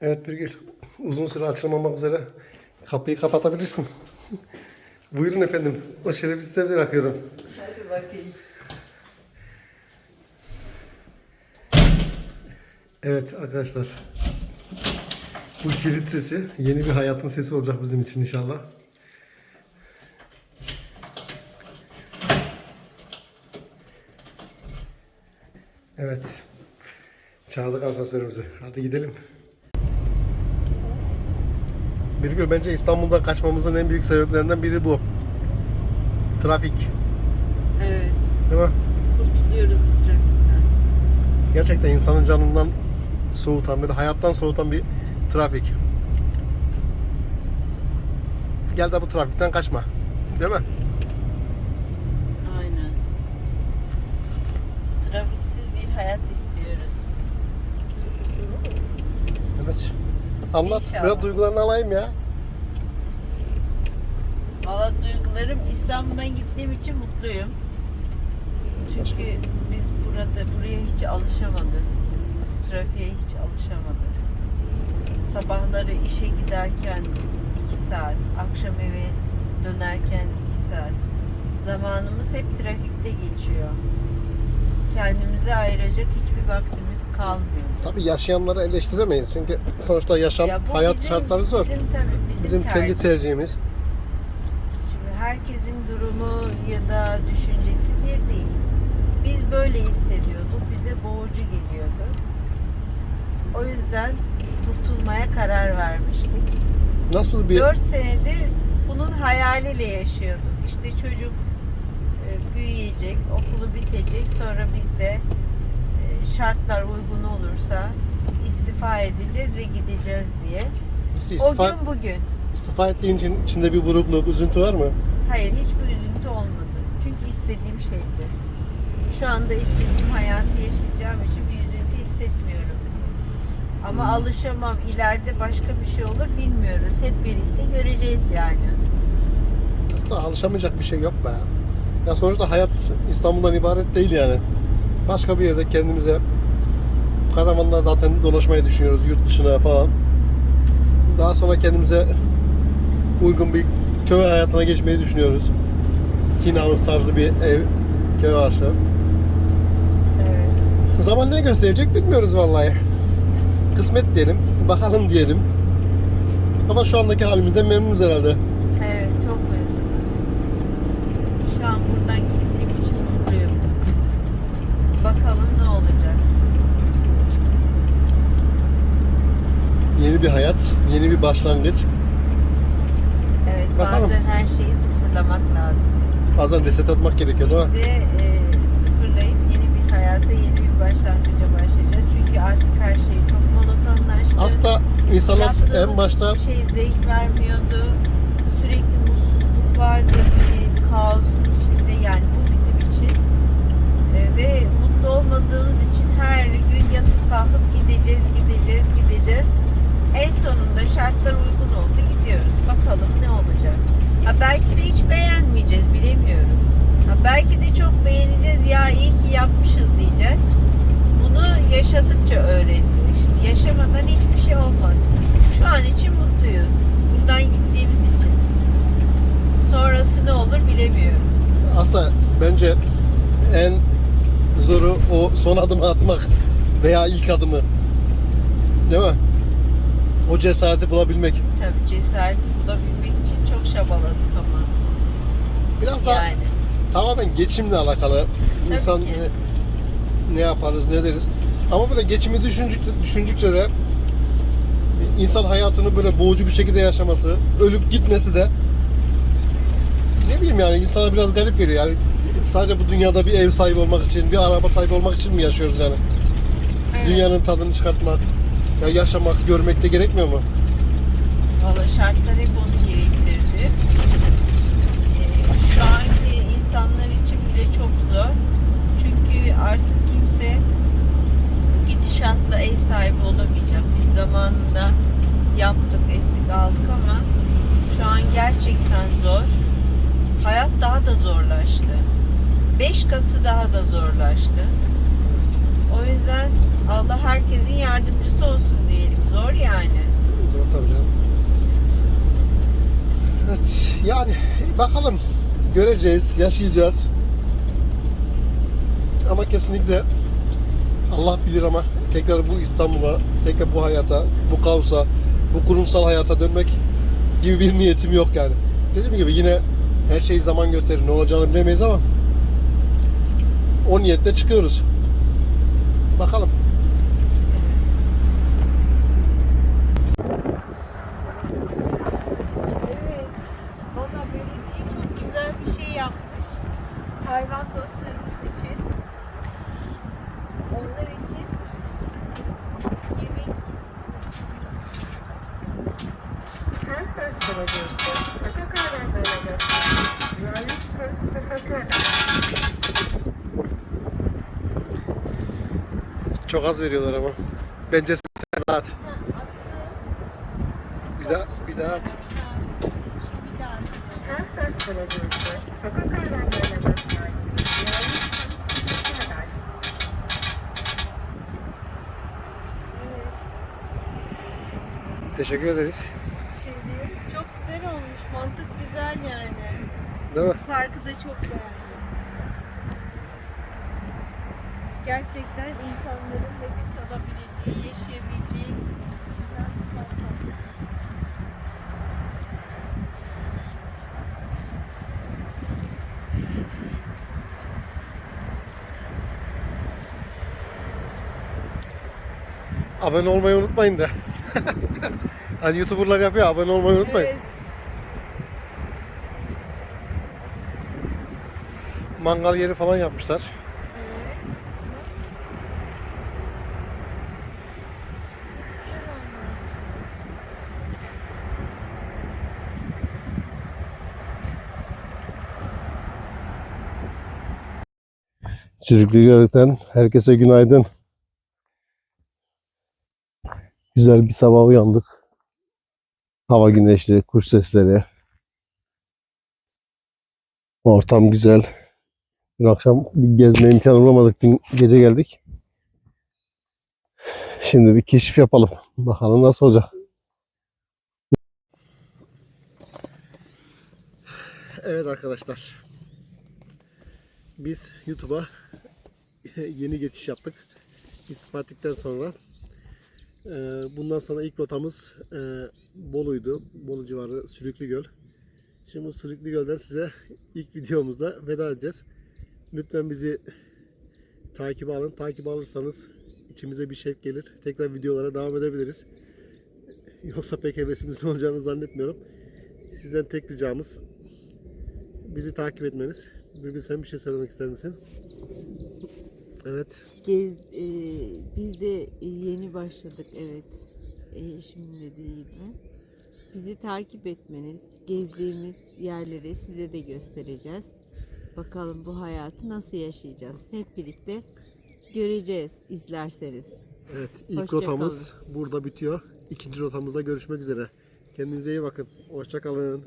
Evet Birgül. Uzun süre açılmamak üzere kapıyı kapatabilirsin. Buyurun efendim. O şerefsiz evde bırakıyordum. Hadi bakayım. Evet arkadaşlar. Bu kilit sesi yeni bir hayatın sesi olacak bizim için inşallah. Evet. Çağırdık asansörümüzü. Hadi gidelim. Birgül bence İstanbul'dan kaçmamızın en büyük sebeplerinden biri bu. Trafik. Evet. Değil mi? Kurtuluyoruz bu trafikten. Gerçekten insanın canından soğutan, böyle hayattan soğutan bir trafik. Gel de bu trafikten kaçma. Değil mi? Aynen. Trafiksiz bir hayat istiyoruz. Evet. Anlat. İnşallah. Biraz duygularını alayım ya. Valla duygularım İstanbul'dan gittiğim için mutluyum. Çünkü biz burada buraya hiç alışamadık. Trafiğe hiç alışamadık. Sabahları işe giderken iki saat, akşam eve dönerken iki saat. Zamanımız hep trafikte geçiyor. Kendimize ayıracak hiçbir vaktimiz kalmıyor. Tabii yaşayanları eleştiremeyiz. Çünkü sonuçta yaşam, Ya hayat bizim- şartları zor. Bizim tabii bizim, Bizim kendi tercih. tercihimiz. Şimdi herkesin durumu ya da düşüncesi bir değil. Biz böyle hissediyorduk. Bize boğucu geliyordu. O yüzden kurtulmaya karar vermiştik. Nasıl bir 4 senedir bunun hayaliyle yaşıyorduk. İşte çocuk büyüyecek, okulu bitecek. Sonra biz de e, şartlar uygun olursa istifa edeceğiz ve gideceğiz diye. işte O istifa, gün bugün. istifa ettiğin için içinde bir burukluk, üzüntü var mı? Hayır hiçbir üzüntü olmadı. Çünkü istediğim şeydi. Şu anda istediğim hayatı yaşayacağım için bir üzüntü hissetmiyorum. Ama Hmm. alışamam. İleride başka bir şey olur bilmiyoruz. Hep birlikte göreceğiz yani. Aslında alışamayacak bir şey yok be. Ya sonuçta hayat İstanbul'dan ibaret değil yani. Başka bir yerde kendimize karavanla zaten dolaşmayı düşünüyoruz yurt dışına falan. Daha sonra kendimize uygun bir köy hayatına geçmeyi düşünüyoruz. Teen house tarzı bir ev, köy ağaçlı. Evet. Zaman ne gösterecek bilmiyoruz vallahi. Kısmet diyelim, bakalım diyelim. Ama şu andaki halimizden memnunuz herhalde. Evet çok memnunuz. Şu an buradan gittiğim için mutluyum. Bakalım ne olacak. Yeni bir hayat, yeni bir başlangıç. Evet Bakalım. bazen her şeyi sıfırlamak lazım. Bazen reset atmak gerekiyor değil mi? Biz de e, sıfırlayıp yeni bir hayata, yeni bir başlangıca başlayacağız. Çünkü artık her şey çok monotonlaştı. Aslında insanlar Yaptığımız en başta hiçbir şey zevk vermiyordu. Sürekli mutsuzluk vardı. Bir kaosun içinde yani bu bizim için. E, ve mutlu olmadığımız için her gün yatıp kalkıp gideceğiz, gideceğiz, gideceğiz. En sonunda şartlar uygun oldu gidiyoruz. Bakalım ne olacak. Ha belki de hiç beğenmeyeceğiz bilemiyorum. Ha belki de çok beğeneceğiz ya iyi ki yapmışız diyeceğiz. Bunu yaşadıkça öğreneceğiz. Şimdi yaşamadan hiçbir şey olmaz. Şu an için mutluyuz. Buradan gittiğimiz için. Sonrası ne olur bilemiyorum. aslında bence en zoru o son adımı atmak veya ilk adımı. Değil mi? O cesareti bulabilmek. Tabii cesareti bulabilmek için çok çabaladık ama. Biraz da Yani. tamamen geçimle alakalı. Tabii İnsan ki. ne yaparız, ne deriz. Ama böyle geçimi düşündükçe, düşündükçe de insan hayatını böyle boğucu bir şekilde yaşaması, ölüp gitmesi de ne bileyim yani insana biraz garip geliyor. Yani sadece bu dünyada bir ev sahibi olmak için, bir araba sahibi olmak için mi yaşıyoruz yani? Evet. Dünyanın tadını çıkartmak, ya yaşamak, görmek de gerekmiyor mu? Valla şartlar hep onu gerektirdi. Ee, şu anki insanlar için bile çok zor. Çünkü artık kimse bu gidişatla ev sahibi olamayacak. Biz zamanında yaptık, ettik, aldık ama şu an gerçekten zor. Hayat daha da zorlaştı. Beş katı daha da zorlaştı. O yüzden Allah herkesin yardımcısı olsun diyelim. Zor yani. Zor tabii canım. Evet yani e, bakalım göreceğiz, yaşayacağız. Ama kesinlikle Allah bilir ama tekrar bu İstanbul'a, tekrar bu hayata, bu kaosa, bu kurumsal hayata dönmek gibi bir niyetim yok yani. Dediğim gibi yine her şeyi zaman gösterir. Ne olacağını bilemeyiz ama o niyetle çıkıyoruz. Bakalım. Hayvan dostlarımız için. Onlar için yemek Çok az veriyorlar ama. Bence sen attı. Bir daha, bir daha at. Teşekkür ederiz. Şey. Çok güzel olmuş. Mantık güzel yani. Değil mi? Parkı da çok beğendim. Gerçekten insanların nefes alabileceği, yaşayabileceği güzel bir park Abone olmayı unutmayın da. hani YouTuber'lar yapıyor abone olmayı unutmayın. Evet. Mangal yeri falan yapmışlar. Çürüklü Göl'den herkese günaydın. Güzel bir sabah uyandık. Hava güneşli, kuş sesleri. Ortam güzel. Dün akşam bir gezme imkanı bulamadık. Dün gece geldik. Şimdi bir keşif yapalım. Bakalım nasıl olacak. Evet arkadaşlar. Biz YouTube'a yeni geçiş yaptık. İstifa ettikten sonra bundan sonra ilk rotamız e, Bolu'ydu. Bolu civarı Sülüklü Göl. Şimdi bu Sülüklü Göl'den size ilk videomuzda veda edeceğiz. Lütfen bizi takip alın. Takip alırsanız içimize bir şevk gelir. Tekrar videolara devam edebiliriz. Yoksa pek hevesimizin olacağını zannetmiyorum. Sizden tek ricamız bizi takip etmeniz. Bugün sen bir şey söylemek ister misin? Evet. Gez, e, biz de yeni başladık evet. E, şimdi dediği gibi. Bizi takip etmeniz, gezdiğimiz yerleri size de göstereceğiz. Bakalım bu hayatı nasıl yaşayacağız. Hep birlikte göreceğiz izlerseniz. Evet, ilk Hoşça rotamız burada bitiyor. İkinci rotamızda görüşmek üzere. Kendinize iyi bakın. Hoşça kalın.